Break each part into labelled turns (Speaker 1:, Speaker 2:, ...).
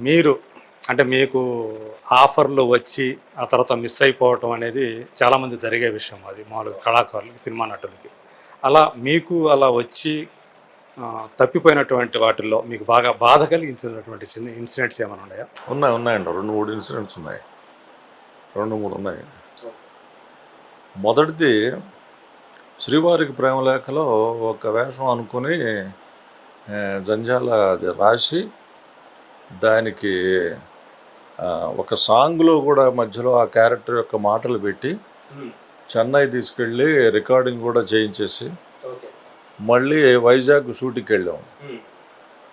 Speaker 1: మీరు అంటే మీకు ఆఫర్లు వచ్చి ఆ తర్వాత మిస్ అయిపోవటం అనేది చాలామంది జరిగే విషయం అది మామూలుగా కళాకారులకి సినిమా నటులకి. అలా మీకు అలా వచ్చి తప్పిపోయినటువంటి వాటిల్లో మీకు బాగా బాధ కలిగించినటువంటి చిన్న ఇన్సిడెంట్స్ ఏమైనా ఉన్నాయా?
Speaker 2: ఉన్నాయి ఉన్నాయండి. రెండు మూడు ఇన్సిడెంట్స్ ఉన్నాయి. రెండు మూడు ఉన్నాయి. మొదటిది శ్రీవారికి ప్రేమలేఖలో ఒక వేషం అనుకుని జంజాల అది రాసి దానికి ఆ, ఒక సాంగ్లో కూడా మధ్యలో ఆ క్యారెక్టర్ యొక్క మాటలు పెట్టి చెన్నై తీసుకెళ్ళి రికార్డింగ్ కూడా చేయించేసి మళ్ళీ వైజాగ్ షూటింగ్కి వెళ్ళాం.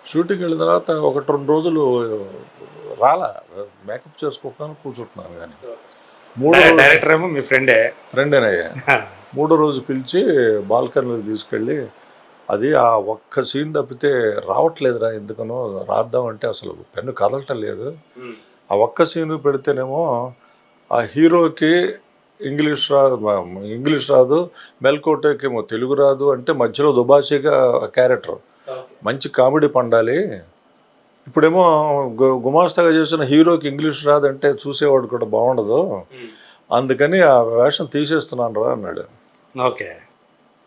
Speaker 2: షూటింగ్ వెళ్ళిన తర్వాత ఒకటి రెండు రోజులు రాలా? మేకప్ చేసుకోకుండా కూర్చుంటున్నాను కానీ. మూడో
Speaker 1: డైరెక్టర్ ఏమో మీ ఫ్రెండే.
Speaker 2: ఫ్రెండేనయ్యా. మూడో రోజు పిలిచి బాల్కనీలోకి తీసుకెళ్ళి అది ఆ ఒక్క సీన్ తప్పితే రావట్లేదురా ఎందుకనో రాద్దామంటే అసలు పెన్ను కదలటం లేదు. ఆ ఒక్క సీన్ పెడితేనేమో ఆ హీరోకి ఇంగ్లీష్ రాదు ఇంగ్లీష్ రాదు మెల్కోటేకి ఏమో తెలుగు రాదు అంటే మధ్యలో దుబాషిగా క్యారెక్టర్. మంచి కామెడీ పండాలి. ఇప్పుడేమో గుమాస్తాగా చేసిన హీరోకి ఇంగ్లీష్ రాదంటే చూసేవాడు కూడా బాగుండదు. అందుకని ఆ వేషం తీసేస్తున్నాను రా అన్నాడు.
Speaker 1: ఓకే.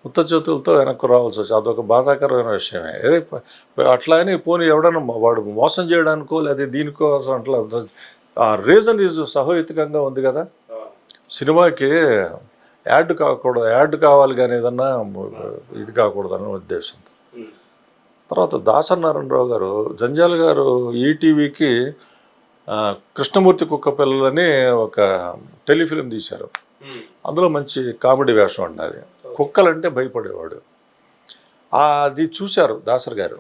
Speaker 2: ఉత్త చేతులతో వెనక్కు రావాల్సి వచ్చి అదొక బాధాకరమైన విషయమే. ఏదే ప- అట్లా అని పోనీ ఎవడన్నా వాడు మోసం చేయడానికో లేదా దీనికోసం అట్లా ఆ రీజన్ ఈజ్ సహోహితంగా ఉంది కదా. సినిమాకి యాడ్ కాకూడదు యాడ్ కావాలి కానీ ఏదన్నా ఇది కాకూడదని ఉద్దేశంతో తర్వాత దాసనారాయణరావు గారు జంజాల గారు ఈటీవీకి కృష్ణమూర్తి కుక్క పిల్లలని ఒక టెలిఫిలిం తీశారు. అందులో మంచి కామెడీ వేషం ఉన్నది కుక్కలంటే భయపడేవాడు. అది చూశారు దాసరి గారు.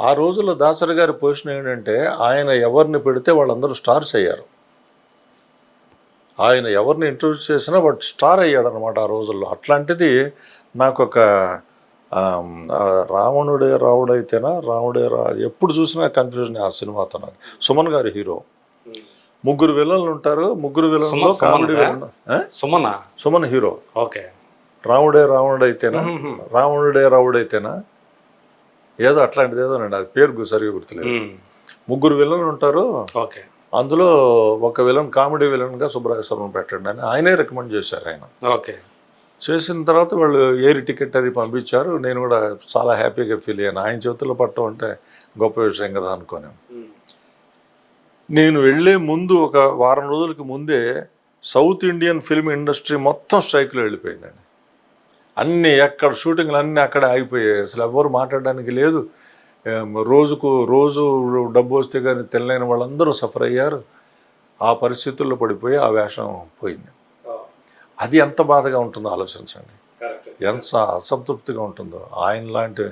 Speaker 2: ఆ రోజుల్లో దాసరి గారి పొజిషన్ ఏంటంటే ఆయన ఎవరిని పెడితే వాళ్ళందరూ స్టార్స్ అయ్యారు. ఆయన ఎవరిని ఇంట్రొడ్యూస్ చేసినా వాడు స్టార్ అయ్యాడు అనమాట ఆ రోజుల్లో. అట్లాంటిది నాకు ఒక రావణుడే రావుడైతేనా రాముడే రా ఎప్పుడు చూసినా కన్ఫ్యూజన్ ఆ సినిమాతో నాకు సుమన్ గారి హీరో. ముగ్గురు విలన్లు ఉంటారు. ముగ్గురు విలన్లో కామెడీ? విలన్?
Speaker 1: సుమన?
Speaker 2: సుమన్ హీరో.
Speaker 1: ఓకే.
Speaker 2: రాముడే రావణుడైతేనా. రావణుడే రావుడైతేనా? ఏదో అట్లాంటిది ఏదో అండి అది పేరు సరిగా గుర్తులేదు. ముగ్గురు విలన్లు ఉంటారు.
Speaker 1: ఓకే.
Speaker 2: అందులో ఒక విలన్ కామెడీ విలన్గా సుబ్రహ్మణ్యం పెట్టండి అని ఆయనే రికమెండ్ చేశారు ఆయన.
Speaker 1: ఓకే.
Speaker 2: చేసిన తర్వాత వాళ్ళు ఏరి టికెట్ అది పంపించారు. నేను కూడా చాలా హ్యాపీగా ఫీల్ అయ్యాను. ఆయన చేతుల్లో పట్టడం అంటే గొప్ప విషయం కదా అనుకోని. నేను వెళ్ళే ముందు ఒక వారం రోజులకి ముందే సౌత్ ఇండియన్ ఫిల్మ్ ఇండస్ట్రీ మొత్తం స్ట్రైక్లో వెళ్ళిపోయిందండి. అన్ని ఎక్కడ షూటింగ్లు అన్నీ అక్కడ ఆగిపోయాయి. అసలు ఎవరు మాట్లాడడానికి లేదు. రోజుకు రోజు డబ్బు వస్తే కానీ తెల్లైన వాళ్ళందరూ సఫర్ అయ్యారు. ఆ పరిస్థితుల్లో పడిపోయి ఆ వేషం పోయింది. అది ఎంత బాధగా ఉంటుందో ఆలోచించండి. ఎంత అసంతృప్తిగా ఉంటుందో. ఆయన లాంటి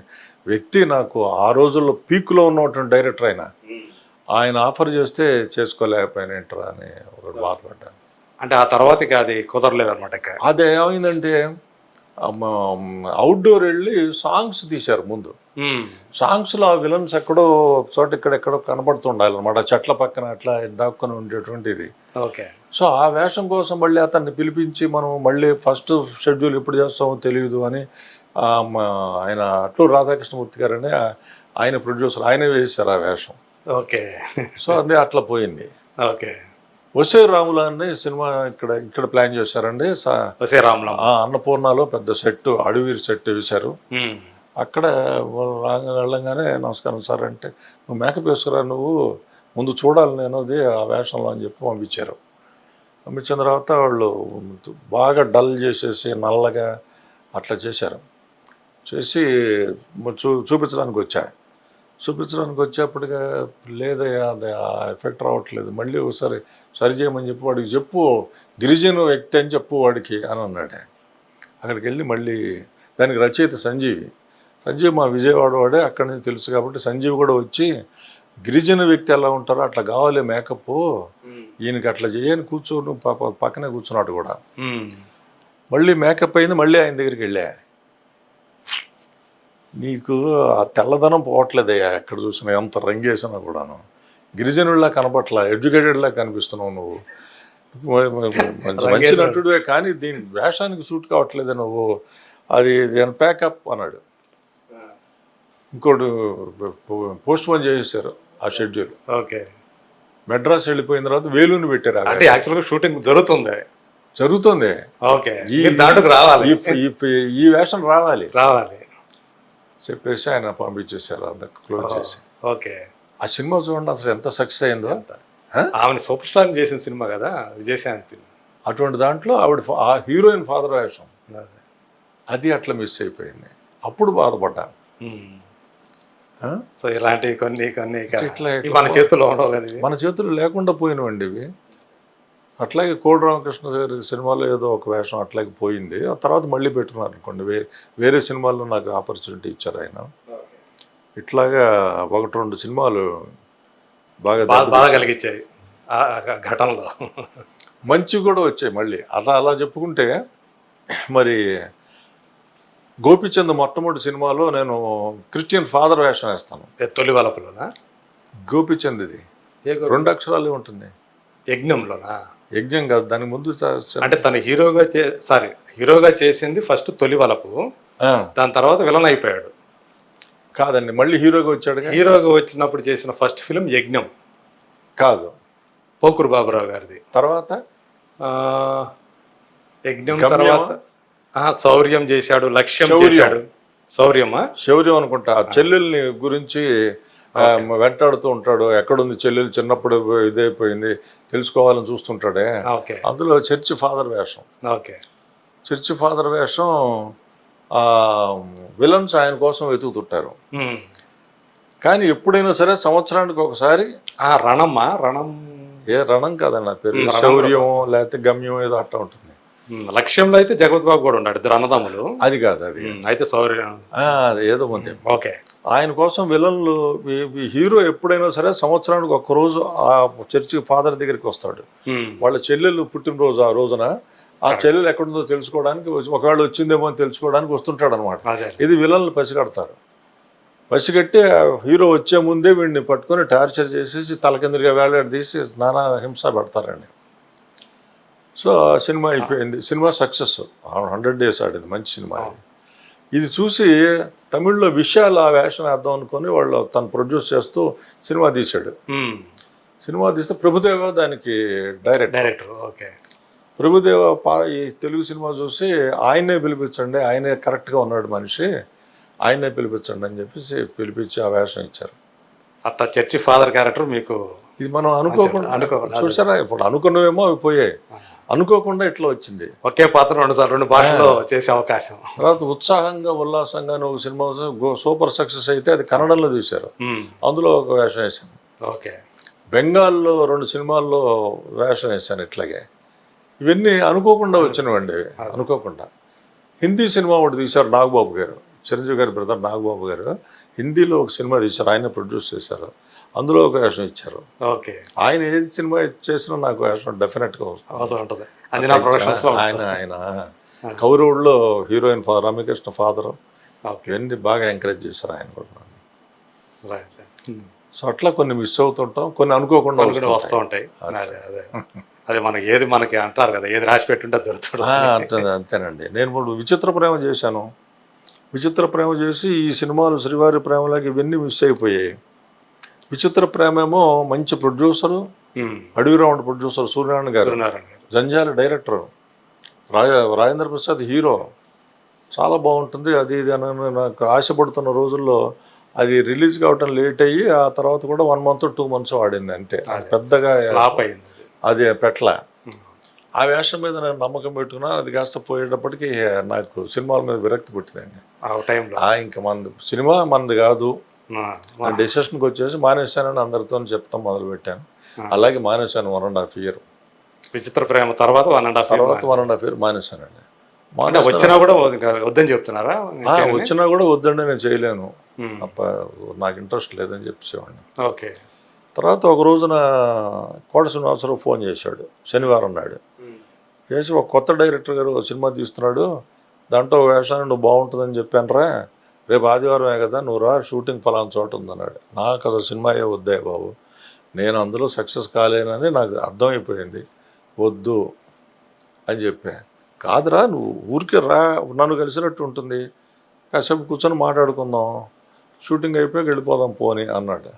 Speaker 2: వ్యక్తి నాకు ఆ రోజుల్లో పీక్లో ఉన్నటువంటి డైరెక్టర్ ఆయన ఆయన ఆఫర్ చేస్తే చేసుకోలేకపోయినట్రా అని ఒకటి బాధపడ్డాను.
Speaker 1: అంటే ఆ తర్వాతకి అది కుదరలేదు అనమాట
Speaker 2: అది ఏమైందంటే అవుట్డోర్ వెళ్ళి సాంగ్స్ తీశారు ముందు. సాంగ్స్లో ఆ విలన్స్ ఎక్కడో చోట ఇక్కడెక్కడో కనబడుతుండాలి అనమాట చెట్ల పక్కన అట్లా దాక్కుని ఉండేటువంటిది.
Speaker 1: ఓకే.
Speaker 2: సో ఆ వేషం కోసం మళ్ళీ అతన్ని పిలిపించి మనం మళ్ళీ ఫస్ట్ షెడ్యూల్ ఎప్పుడు చేస్తామో తెలియదు అని ఆయన అట్లూరు రాధాకృష్ణమూర్తి గారని ఆయన ప్రొడ్యూసర్ ఆయనే వేశారు ఆ వేషం.
Speaker 1: ఓకే.
Speaker 2: సో అదే అట్లా పోయింది.
Speaker 1: ఓకే.
Speaker 2: వసే రాముల అని సినిమా ఇక్కడ ఇక్కడ ప్లాన్ చేశారండి.
Speaker 1: వసే రాములం
Speaker 2: అన్నపూర్ణలో పెద్ద సెట్ అడవి సెట్ వేశారు. అక్కడ వెళ్ళంగానే నమస్కారం సార్ అంటే నువ్వు మేకప్ వేసుకురా నువ్వు ముందు చూడాలి నేను అది ఆ వేషంలో అని చెప్పి పంపించారు. పంపించిన తర్వాత వాళ్ళు బాగా డల్ చేసేసి నల్లగా అట్లా చేశారు. చేసి చూ చూపించడానికి వచ్చా చూపించడానికి వచ్చేప్పటిగా లేదయ్యా అది ఆ ఎఫెక్ట్ రావట్లేదు. మళ్ళీ ఒకసారి సరి చేయమని చెప్పి వాడికి చెప్పు గిరిజన వ్యక్తి అని చెప్పు వాడికి అని అన్నాడు అక్కడికి వెళ్ళి మళ్ళీ దానికి రచయిత సంజీవి. సంజీవ్ మా విజయవాడ వాడే అక్కడి నుంచి తెలుసు కాబట్టి సంజీవ్ కూడా వచ్చి గిరిజన వ్యక్తి ఎలా ఉంటారో అట్లా కావాలి మేకప్ ఈయనకి అట్లా చేయని కూర్చొని పక్కనే కూర్చున్నాడు కూడా. మళ్ళీ మేకప్ అయింది మళ్ళీ ఆయన దగ్గరికి వెళ్ళా. నీకు ఆ తెల్లదనం పోవట్లేదయ్యా ఎక్కడ చూసినా ఎంత రంగేసినా కూడాను. గిరిజనుల్లా కనపట్లా ఎడ్యుకేటెడ్లా కనిపిస్తున్నావు నువ్వు. మంచి మంచి
Speaker 1: రంగేశాడు.
Speaker 2: నటుడే కానీ దీని వేషానికి సూట్ కావట్లేదు నువ్వు. అది దాని ప్యాకప్ అన్నాడు. ఇంకోటి పోస్ట్ పోన్ చేసేసారు ఆ షెడ్యూల్.
Speaker 1: ఓకే.
Speaker 2: మెడ్రాస్ వెళ్ళిపోయిన తర్వాత వేలూరు పెట్టారు
Speaker 1: అంటే యాక్చువల్గా షూటింగ్ జరుగుతుంది.
Speaker 2: జరుగుతుంది.
Speaker 1: ఓకే.
Speaker 2: ఈ-
Speaker 1: దాంట్లోకి రావాలి.
Speaker 2: ఈ వేషం రావాలి.
Speaker 1: రావాలి.
Speaker 2: చెప్పేసి ఆయన పంపించేశారు అందరికి క్లోజ్ చేసి.
Speaker 1: ఓకే.
Speaker 2: ఆ సినిమా చూడండి అసలు ఎంత సక్సెస్ అయిందో. హ?
Speaker 1: ఆమెను సూపర్ స్టార్ చేసిన సినిమా కదా విజయశాంతి.
Speaker 2: అటువంటి దాంట్లో ఆవిడ ఆ హీరోయిన్ ఫాదర్ వేషం. అది. అట్లా మిస్ అయిపోయింది. అప్పుడు బాధపడ్డాను?
Speaker 1: సో ఇలాంటివి కొన్ని కొన్ని మన చేతుల్లో ఉండవు.
Speaker 2: మన చేతులు లేకుండా పోయినవండి ఇవి. అట్లాగే కోడి రామకృష్ణ గారి సినిమాలో ఏదో ఒక వేషం అట్లాగే పోయింది. ఆ తర్వాత మళ్ళీ పెట్టుకున్నారు అనుకోండి. వే వేరే సినిమాల్లో నాకు ఆపర్చునిటీ ఇచ్చారు ఆయన. ఇట్లాగా ఒకటి రెండు సినిమాలు బాగా దెబ్బతీశాయి.
Speaker 1: కలిగించాయి ఘటనలో.
Speaker 2: మంచి కూడా వచ్చాయి మళ్ళీ. అలా అలా చెప్పుకుంటే మరి గోపిచంద్ మొట్టమొదటి సినిమాలో నేను క్రిస్టియన్ ఫాదర్ వేషం వేస్తాను.
Speaker 1: తొలి వలపులోనా?
Speaker 2: గోపిచంద్ ఇది రెండు అక్షరాలు ఉంటుంది.
Speaker 1: యజ్ఞంలోనా?
Speaker 2: యజ్ఞం కాదు దానికి ముందు
Speaker 1: అంటే తను హీరోగా చే సారీ హీరోగా చేసింది ఫస్ట్ తొలి వలపు దాని తర్వాత విలన్ అయిపోయాడు.
Speaker 2: కాదండి మళ్ళీ హీరోగా వచ్చాడు
Speaker 1: హీరోగా వచ్చినప్పుడు చేసిన ఫస్ట్ ఫిలిం యజ్ఞం.
Speaker 2: కాదు.
Speaker 1: పోకురు బాబురావు గారిది.
Speaker 2: తర్వాత?
Speaker 1: ఆ, యజ్ఞం? తర్వాత శౌర్యం చేశాడు లక్ష్యం. చేశాడు. శౌర్యమా?
Speaker 2: శౌర్యం అనుకుంటా. చెల్లెల్ని గురించి వెంటాడుతూ ఉంటాడు. ఎక్కడుంది చెల్లెలు? చిన్నప్పుడు ఇదైపోయింది. తెలుసుకోవాలని చూస్తుంటాడే.
Speaker 1: ఓకే.
Speaker 2: అందులో చర్చి ఫాదర్ వేషం.
Speaker 1: ఓకే.
Speaker 2: చర్చి ఫాదర్ వేషం ఆ విలన్స్ ఆయన కోసం వెతుకుతుంటారు. కానీ ఎప్పుడైనా సరే సంవత్సరానికి ఒకసారి
Speaker 1: ఆ రణమ్మా? రణం.
Speaker 2: ఏ రణం కాదండి నా పేరు శౌర్యం లేకపోతే గమ్యం ఏదో అట్లా ఉంటుంది.
Speaker 1: లక్ష్యంలో అయితే జగత్ బాబు కూడా ఉన్నాడు ఇద్దరు అన్నదమ్ములు.
Speaker 2: అది కాదు అది
Speaker 1: అయితే
Speaker 2: అది ఏదో ఉంది
Speaker 1: ఓకే.
Speaker 2: ఆయన కోసం విలన్లు హీరో ఎప్పుడైనా సరే సంవత్సరానికి ఒక్క రోజు ఆ చర్చి ఫాదర్ దగ్గరికి వస్తాడు. వాళ్ళ చెల్లెలు పుట్టినరోజు ఆ రోజున ఆ చెల్లెలు ఎక్కడుందో తెలుసుకోవడానికి ఒకవేళ వచ్చిందేమో అని తెలుసుకోవడానికి వస్తుంటాడు అనమాట ఇది విలన్లు పసిగడతారు. పసిగట్టి ఆ హీరో వచ్చే ముందే వీడిని పట్టుకొని టార్చర్ చేసేసి తలకిందులుగా వేలాడి తీసి నానా హింస పెడతారండి. సో ఆ సినిమా అయిపోయింది. Cinema success. హండ్రెడ్ డేస్ ఆడింది. మంచి సినిమా ఇది. చూసి తమిళ్ళో విషయాలు ఆ వేషం వేద్దాం అనుకొని వాళ్ళు తను ప్రొడ్యూస్ చేస్తూ సినిమా తీశాడు. సినిమా తీస్తే ప్రభుదేవ దానికి డైరెక్ట్
Speaker 1: డైరెక్టర్. ఓకే.
Speaker 2: ప్రభుదేవ ఈ తెలుగు సినిమా చూసి ఆయనే పిలిపించండి ఆయనే కరెక్ట్గా ఉన్నాడు మనిషి ఆయనే పిలిపించండి అని చెప్పేసి పిలిపించి ఆ వేషం ఇచ్చారు.
Speaker 1: అట్లా చర్చి ఫాదర్ క్యారెక్టర్ మీకు
Speaker 2: ఇది మనం అనుకోకుండా
Speaker 1: అనుకోకుండా.
Speaker 2: చూసారా? ఇప్పుడు అనుకున్నవేమో అవి పోయాయి. అనుకోకుండా ఇట్లా వచ్చింది?
Speaker 1: ఒకే పాత్ర రెండు సార్లు రెండు భాషల్లో చేసే అవకాశం.
Speaker 2: తర్వాత ఉత్సాహంగా ఉల్లాసంగా ఒక సినిమా సూపర్ సక్సెస్ అయితే అది కన్నడంలో తీశారు. అందులో ఒక వేషం వేశాను.
Speaker 1: ఓకే.
Speaker 2: బెంగాల్లో రెండు సినిమాల్లో వేషం వేశాను ఇట్లాగే. ఇవన్నీ అనుకోకుండా వచ్చినవండి అనుకోకుండా. హిందీ సినిమా ఒకటి తీశారు నాగబాబు గారు. చిరంజీవి గారి బ్రదర్ నాగబాబు గారు. హిందీలో ఒక సినిమా తీశారు. ఆయన ప్రొడ్యూస్ చేశారు. అందులో ఒక వేషం ఇచ్చారు.
Speaker 1: ఓకే.
Speaker 2: ఆయన ఏది సినిమా చేసినా నాకు వేషం డెఫినెట్గా వస్తుంది. ఆయన ఆయన కౌరవుల్లో heroine father Ramakrishna father
Speaker 1: okay.
Speaker 2: ఇవన్నీ బాగా ఎంకరేజ్ చేశారు ఆయన కూడా. సో అట్లా కొన్ని మిస్ అవుతుంటాం కొన్ని అనుకోకుండా.
Speaker 1: వస్తూ ఉంటాయి అదే మనకి ఏది మనకి అంటారు కదా ఏది రాసి పెట్టుంటే దొరుకుతుంది
Speaker 2: ఆ, అంతే అంతేనండి. నేను ఇప్పుడు విచిత్ర ప్రేమ చేశాను. విచిత్ర ప్రేమ చేసి ఈ సినిమాలు శ్రీవారి ప్రేమలాగా ఇవన్నీ మిస్ అయిపోయాయి. విచిత్ర ప్రేమ ఏమో మంచి ప్రొడ్యూసరు. అడవి round producer Suryanarayana garu. Janjala director. Raja Rajendra Prasad hero. చాలా బాగుంటుంది. అది ఇది అని నాకు ఆశపడుతున్న రోజుల్లో అది రిలీజ్ కావటం లేట్ అయ్యి ఆ తర్వాత కూడా వన్ మంత్ టూ మంత్స్ ఆడింది అంతే. పెద్దగా
Speaker 1: అయింది
Speaker 2: అది. పెట్ల. ఆ వేషం మీద నేను నమ్మకం పెట్టుకున్నా అది కాస్త పోయేటప్పటికి నాకు సినిమాల మీద విరక్తి పుట్టిందండి
Speaker 1: ఆ టైంలో.
Speaker 2: ఇంకా మనది సినిమా మనది కాదు.
Speaker 1: ఆ,
Speaker 2: డెసిషన్కి వచ్చేసి మానేశానని అందరితో చెప్పడం మొదలుపెట్టాను. అలాగే మానేశాను one and half year
Speaker 1: Vichitra Prema తర్వాత వన్ అండ్ హాఫ్
Speaker 2: తర్వాత వన్ అండ్ హాఫ్ ఇయర్ మానేశానండి.
Speaker 1: వచ్చినా కూడా వద్దని చెప్తున్నారా?
Speaker 2: వచ్చినా కూడా వద్దండి నేను చేయలేను. నాకు ఇంట్రెస్ట్ లేదని చెప్పేసేవాడిని.
Speaker 1: ఓకే.
Speaker 2: తర్వాత ఒక రోజున కోట శ్రీనివాసరావు ఫోన్ చేశాడు శనివారం నాడు. చేసి ఒక కొత్త డైరెక్టర్ గారు సినిమా తీస్తున్నాడు దాంట్లో వేషాన్ని నువ్వు బాగుంటుందని చెప్పానురా రేపు ఆదివారమే కదా నువ్వు రా షూటింగ్ ఫలానా చోట ఉందన్నాడు. నాకు అసలు సినిమా ఏ వద్దే బాబు. నేను అందులో సక్సెస్ కాలేనని నాకు అర్థమైపోయింది. వద్దు అని చెప్పా. కాదురా నువ్వు ఊరికే రా నన్ను కలిసినట్టు ఉంటుంది. కాసేపు కూర్చొని మాట్లాడుకుందాం. షూటింగ్ అయిపోయాక వెళ్ళిపోదాం పోని అన్నాడు.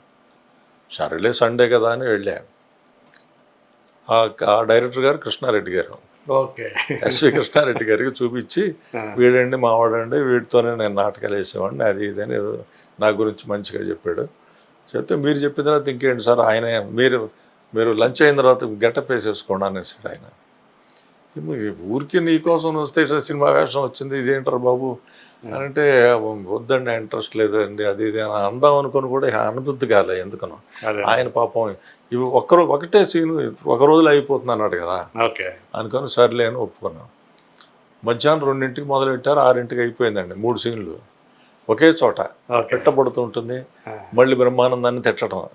Speaker 2: సరేలే సండే కదా అని వెళ్ళా. ఆ డైరెక్టర్ గారు కృష్ణారెడ్డి గారు.
Speaker 1: ఓకే.
Speaker 2: ఎస్వి కృష్ణారెడ్డి గారికి చూపించి వీడండి మావాడండి వీడితోనే నేను నాటకాలు వేసేవాడిని అది ఇది అని ఏదో నా గురించి మంచిగా చెప్పాడు. చెప్తే మీరు చెప్పిన తర్వాత ఇంకేంటి సార్ ఆయన మీరు మీరు లంచ్ అయిన తర్వాత గెటప్ వేసేసుకోండి అనేసాడు ఆయన. ఊరికి నీ కోసం వస్తే సినిమా వేషం వచ్చింది ఇదేంటారు బాబు? అంటే వద్దండి ఇంట్రెస్ట్ లేదండి అది ఇది అని అందాం అనుకుని కూడా అనుబుద్ధి కాలే ఎందుకనో. ఆయన పాపం ఇవి ఒక్కరు ఒకటే సీను ఒక రోజులో అయిపోతుంది అన్నాడు కదా.
Speaker 1: ఓకే.
Speaker 2: అనుకొని సర్లే అని ఒప్పుకున్నాం. మధ్యాహ్నం రెండింటికి మొదలెట్టారు ఆరింటికి అయిపోయిందండి మూడు సీన్లు. ఒకే చోట పెట్టబడుతుంటుంది మళ్ళీ బ్రహ్మానందాన్ని తిట్టడం.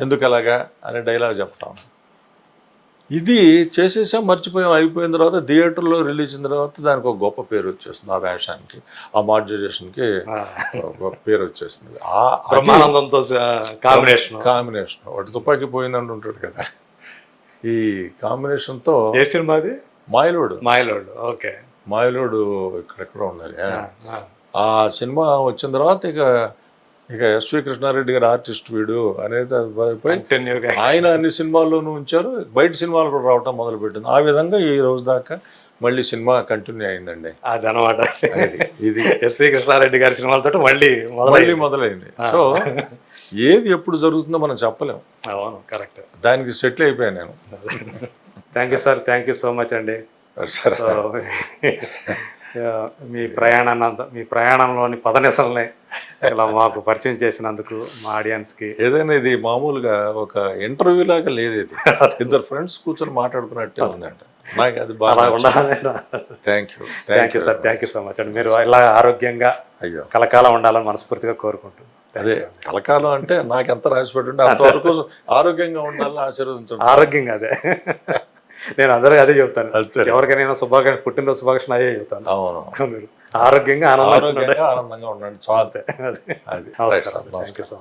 Speaker 2: ఎందుకు అలాగా అనే డైలాగ్ చెప్పటం. ఇది చేసేసాం మర్చిపోయాం. అయిపోయిన తర్వాత థియేటర్లో రిలీజ్ అయిన తర్వాత దానికి ఒక గొప్ప పేరు వచ్చేస్తుంది ఆ వేషానికి ఆ మాడ్యులేషన్కి పేరు వచ్చేసింది. ఆ
Speaker 1: బ్రహ్మానందంతో కాంబినేషన్.
Speaker 2: కాంబినేషన్. ఒకటి తుపాకీ పోయిందని ఉంటాడు కదా. ఈ కాంబినేషన్తో
Speaker 1: ఏ సినిమాది
Speaker 2: మాయలోడు.
Speaker 1: మాయలోడు. ఓకే.
Speaker 2: మాయలోడు ఇక్కడెక్కడ ఉండాలి.
Speaker 1: ఆ
Speaker 2: సినిమా వచ్చిన తర్వాత ఇక ఇక ఎస్వి కృష్ణారెడ్డి గారు ఆర్టిస్ట్ వీడు అనేది ఆయన అన్ని సినిమాల్లోనూ ఉంచారు. బయట సినిమాలు కూడా రావటం మొదలుపెట్టింది. ఆ విధంగా ఈ రోజు దాకా మళ్ళీ సినిమా కంటిన్యూ అయిందండి.
Speaker 1: అది అనమాట
Speaker 2: ఇది
Speaker 1: ఎస్వి కృష్ణారెడ్డి గారి సినిమాలతో మళ్ళీ
Speaker 2: మళ్ళీ
Speaker 1: మొదలైంది.
Speaker 2: సో ఏది ఎప్పుడు జరుగుతుందో మనం చెప్పలేం.
Speaker 1: అవును కరెక్ట్.
Speaker 2: దానికి సెటిల్ అయిపోయాను నేను.
Speaker 1: Thank you sir thank you so much అండి.
Speaker 2: సరే.
Speaker 1: మీ ప్రయాణాన్ని మీ ప్రయాణంలోని పదనిసల్ని ఇలా మాకు పరిచయం చేసినందుకు మా ఆడియన్స్కి.
Speaker 2: ఏదైనా ఇది మామూలుగా ఒక ఇంటర్వ్యూ లాగా లేదు ఇది. ఇద్దరు ఫ్రెండ్స్ కూర్చొని మాట్లాడుకున్నట్టే ఉందంట. నాకు అది బాగా
Speaker 1: ఉండాలని
Speaker 2: thank you
Speaker 1: thank you sir thank you so much అండి మీరు ఇలా ఆరోగ్యంగా
Speaker 2: అయ్యో.
Speaker 1: కలకాలం ఉండాలని మనస్ఫూర్తిగా కోరుకుంటున్నాను
Speaker 2: అదే కలకాలం అంటే నాకు ఎంత రాసి పెట్టుంటే అంతవరకు ఆరోగ్యంగా ఉండాలని ఆశీర్వదించండి.
Speaker 1: ఆరోగ్యంగా అదే. నేను అందరికీ అదే చెప్తాను. ఎవరికైనా శుభాకాంక్ష పుట్టినరోజు శుభాకాంక్షలు అదే చెప్తాను.
Speaker 2: అవును.
Speaker 1: ఆరోగ్యంగా ఆనందంగా
Speaker 2: ఆనందంగా ఉండండి. చాలు.
Speaker 1: అదే.
Speaker 2: అది.
Speaker 1: నమస్కారం.